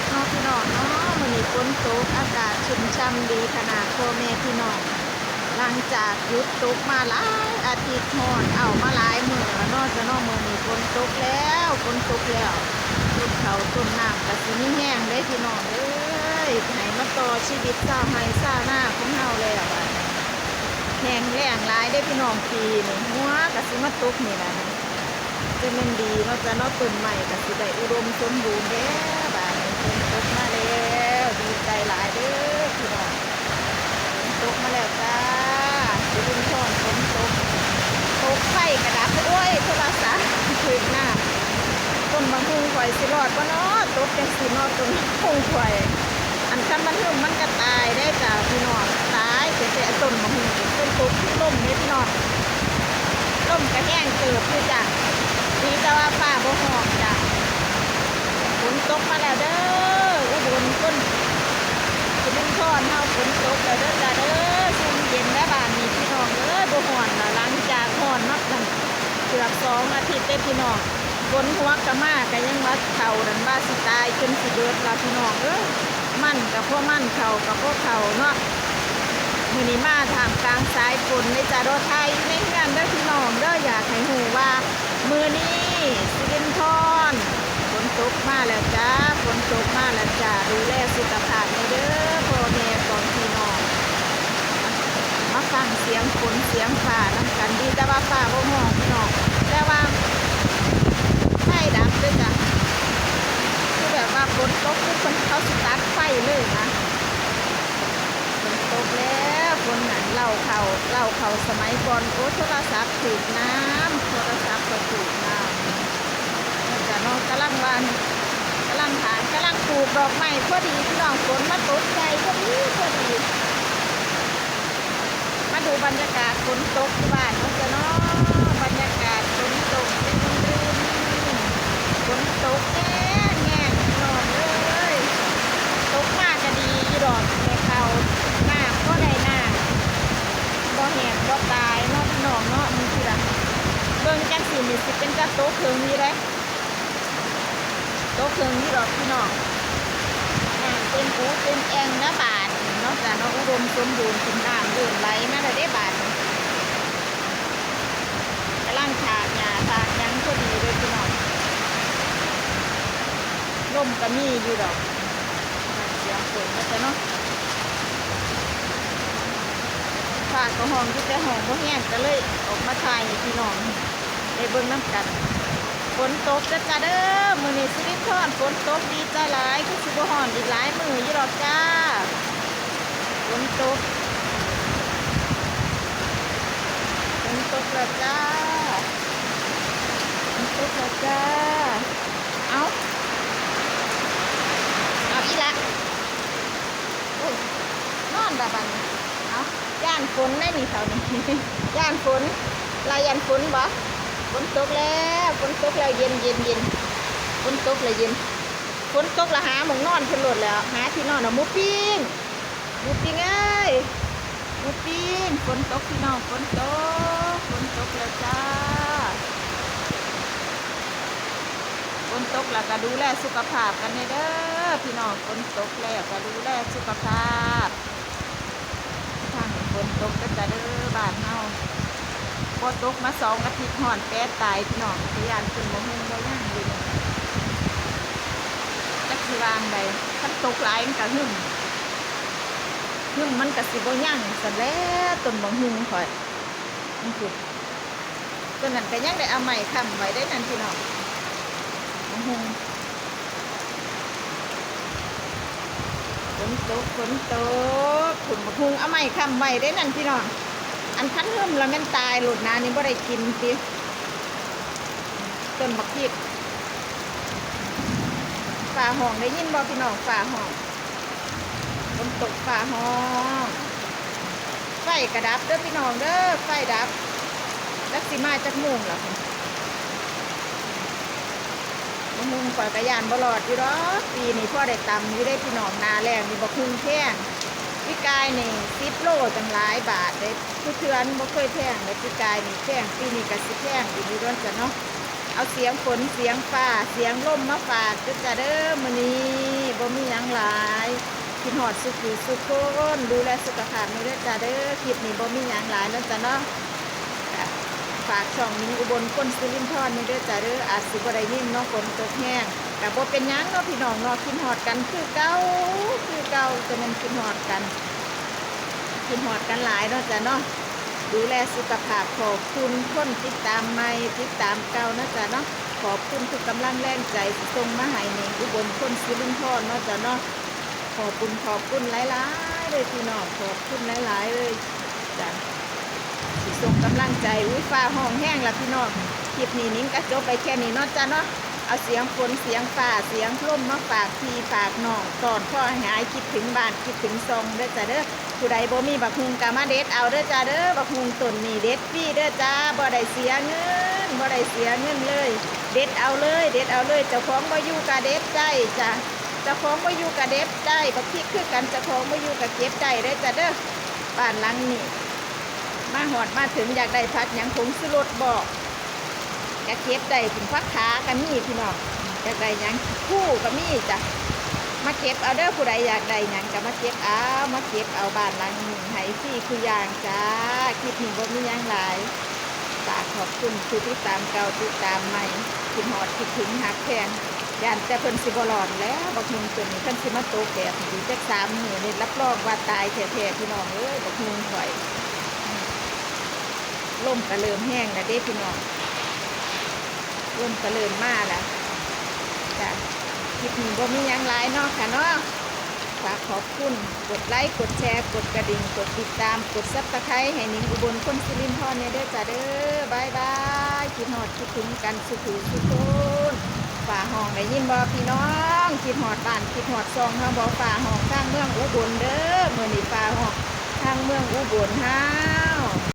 กเนาะพี่น้องเนาะมื้อนี้ฝนตกอากาศชุ่มช่ำดีขนาดพ่อแม่พี่น้อง หลังจากหยุดตกมาหลายอาทิตย์ฮอดเอามาหลายมื้อแล้วนาะจะนาะมื้อนี้ฝนตกแล้วฝนตกแล้วต้นเขาต้นน้ำก็สิมีแห้งได้พี่น้องเอ้ยให้มาต่อชีวิตชาวไร่าวนาของเฮาแล้วบัดนี้แห้งแล้งหลายได้พี่น้องปีนี่หัวก็สิมาตกนี่ล่ะจะมันดีนาะจะเนาะต้นใหม่กับสิได้อุดมสมบูรณ์เด้อบานนี้ ฝนตกมาแล้วดีใจหลายเด้อพี่น้องฝนตกมาแล้วจ้าสิรุนช่อนฝนตกตกไฟกระดับไปด้วยโทรศัพท์ถึงหน้าต้นบางพุงข่อยสิรอดบ่เนาะตกจังสินาะต้นพุงข่อยอันคันมันหึมมันก็ตายได้จ้าพี่น้องตายแต่แต่ต้นบางพุงต้นตกที่ล่มนี่พี่น้องล่มกระแห้งเกิดคือจ้ะดีแต่ว่าป้าบ่หอมจ้ะ ฝนตกมาแล้วเด้ออุบลต้นสิบุญทอนเฮาฝนตกแล้วเด้อจ้ะเด้อชุ่มเย็นแม่บ้านนี่พี่น้องเอ้ยบ่ฮ้อนละหลังจากฮ้อนมากันเกือบสองอาทิตย์เด้พี่น้องฝนหัวกะมาก็ยังว่าเฒ่าดันว่าสิตายจนสิเบิดละพี่น้องเอ้ยมันกับพ่อมั่นเข่ากับพ่อเข่าเนาะมือนี้มาทางกลางสายฝนในจารถไทยในงานเด้อพี่น้องเด้ออยากให้หูว่ามือนี้สิรินทอน ตกมาแล้วจ้าฝนตกมาแล้วจ้าดูแลสุขภาพในเด้อพ่อแม่ของพี่น้องมาฟังเสียงฝนเสียงฟ้าน้ำกันดีแต่ว่าฟ้าบ่ห้องพี่น้องแต่ว่าไม่ดับด้วยจ้ะคือแบบว่าฝนตกคือคนเขาสตาร์ทไฟเลยนะฝนตกแล้วฝนหนันเล่าเขาเล่าเขาสมัยก่อนโอ้โทรศัพท์ถูกน้ำโทรศัพท์ก็ถูกน้ำแล้ะน้องกำลังวันกำลังฐาน กำลังปลูกดอกไม้พอดีพี่น้องฝนมาตกใจพอดีพอดีมาดูบรรยากาศฝนตกที่บ้านเขาจะเนาะบรรยากาศฝนตกรื่นรื่นฝนตกแง่แง่นองเลยตกมากก็ดีดอกในเขาหน้าก็ได้หน้าบ่แหงบ่ตายเนาะพี่น้องเนาะมันคือละเบิ่งจังสินี่สิเป็นกระโตกเคืองนี่เลยโตกเคืองนี่ดอกพี่น้อง เต็มปูเต็มแองนะบาทเนาะจ้ะเนาอุดมสมบูรณ์ขึ้นน้ำเดินไหลมาได้ได้บาทกำลังฉากหญ้าฉากหยังพอดีเลยพี่น้องลมก็มีอยู่ดอกเสียงฝนก็จะเนาะฝากก็ห้องที่แต่ห้องบ่แห้งก็เลยออกมาถ่ายให้พี่น้องได้เบิ่งน้ำกัน ฝนตกจ้ะจ้าเด้อมือนี้สิรินทอนฝนตกดีใจหลายคือสิบ่อนอีกหลายมือยู่ดอกจ้าฝนตกฝนตกแล้วจ้าฝนตกแล้วจ้าเอาเอาอีละนอนแบบนี้เอาย่านฝนได้นี่เขานี่ย่านฝนลายย่านฝนบ่ ฝนตกแล้วฝนตกแล้วเย็นเย็นเย็นฝนตกแล้วเย็นฝนตกแล้วหาหมองนอนเพนโลดแล้ว หาที่นอนเอาหมูปิ้งหมูปิ้งเอ้ยหมูปิ้งฝนตกพี่น้องฝนตกฝนตกแล้วจ้าฝนตกแล้วก็ดูแลสุขภาพกันเด้อพี่น้องฝนตกแล้วก็ดูแลสุขภาพทางฝนตกก็จะเด้อบ้านเฮา พอตกมาสองอาทิตย์ห่อนแปดตายพี่น้องพยานขึ้นบ่ฮุงบ่ย่างอยู่จักสิวางใดคันตกหลายมันก็หึ่มหึ่มมันก็สิบ่ย่างซั่นแหล้วต้นบ่ฮุงข่อยมันคือต้นนั้นก็ยังได้เอาไม้ค้ำไว้ได้นั่นพี่น้องอื้อหือฝนตกฝนตกขุนบะพุงเอาไม้คำไว้ได้นั่นพี่น้อง นคันเฮิมแล้วมันตายหลุดนานี่บ่ได้กินสิต้นบักพีดฝ่าห้องได้ยินบ่พี่น้องฝ่าห้องฝนตกฝ่าห้องไฟกระดับเด้อพี่น้องเด้อไฟดับแล้วสิมาจากมุงล่ะมะฮุงปล่อยกระยานบลอดอยู่ดอปีนี้พ่อได้ตำอยู่ได้พี่น้องนาแรงนี่บะฮุงแพง พี่กายนี่สิบโลจังหลายบาทเลยผู้เทือนบ่เคยแพงเลยพี่กายนี่แพงปีนี้ก็สิแพงอีกอยู่ด้วยจ้ะเนาะเอาเสียงฝนเสียงฟ้าเสียงลมมาฝากเด้อจ้าเด้อมื้อนี้บ่มีหยังหลายกินหอดสุขุสุขคนดูแลสุขภาพนี่เด้อจ้าเด้อคลิปนี้บ่มีหยังหลายเนาะจ้าเนาะฝากช่องนี้อุบลคนสิรินทรนี่เด้อจ้าเด้ออาจสิบ่ได้ยินเนาะฝนตกแห้ง ก็บ่เป็นยังเนาะพี่น้องเนาะกินหอดกันคือเก่าคือเก่าจะมันกินหอดกัน กินหอดกันหลายเนาะจ้ะเนาะดูแลสุขภาพขอบคุณคนติดตามใหม่ติดตามเก่านะจ๊ะเนาะขอบคุณทุกกำลังแรงใจที่ส่งมาให้ในอุบลคนสิรินทรเนาะจ้ะเนาะขอบคุณขอบคุณหลายๆเลยพี่น้องขอบคุณหลายๆเลยจ้ะส่งกำลังใจอุ้ยฟ้าห้องแห้งละพี่น้องคลิปนี้นิ้งก็จบไปแค่นี้เนาะจ้ะเนาะ เอาเสียงฝนเสียงฟ้าเสียงลมมาฝากพี่ฝากน้องตอนพ่อหายคิดถึงบ้านคิดถึงซองเด้อจ้ะเด้อผู้ใดบ่มีบักฮุงกามาเด็ดเอาเด้อจ้าเด้อบักฮุงต้นนี่เด็ดฟรีเด้อจ้าบ่ได้เสียเงินบ่ได้เสียเงินเลย เด็ดเอาเลย เด็ดเอาเลยเจ้าของบ่อยู่กะเด็ดได้จ้ะเจ้าของบ่อยู่กะเด็ดได้บักพริกคือกันเจ้าของบ่อยู่กะเก็บได้เด้อจ้าเด้อบ้านหลังนี้มาหอดมาถึงอยากได้พัดยังผงสุรสบอก กะเก็บได้ถึงพักขาก็มีพี่น้องอยากได้ยังคู่ก็มีจ้ะมาเก็บเอาเด้อผู้ใดอยากได้ยังก็มาเก็บเอามาเก็บเอาบ้านหลังหนี้ให้ฟรีคือย่างจ้าคลิปนี้บ่มียังหลายฝากขอบคุณผู้ที่ตามเก่าติดตามใหม่คิดฮอดคิดถึงหักแพงย่านแต่เพิ่นสิบ่รอดแล้วบักฮุงตัวนี้เพิ่นสิมาโตแก่ดีจักสามมื้อนี่รับรองว่าตายแท้ๆพี่น้องเอ้ยบักฮุงข่อยลมก็เริ่มแห้งแล้วเด้พี่น้อง ลมก็เริ่มมาแล้วจ้ะคลิปนี้บ่มียังหลายเนาะค่ะเนาะฝากขอบคุณกดไลค์กดแชร์ กดกระดิ่ง กดติดตาม กดซับสไครต์ให้นิ้งอุบลคนสิรินทรเนี่ยเด้อจ้าเด้อบายบายคิดฮอดคิดถึงกันสุขุสุขคนฝ่าห้องได้ยินบ่พี่น้องคิดฮอดบ้านคิดฮอดซองเฮาบ่ฝ่าห้องข้างเมืองอุบลเด้อเมื้อนี้ฝ่าห้องทางเมืองอุบลฮา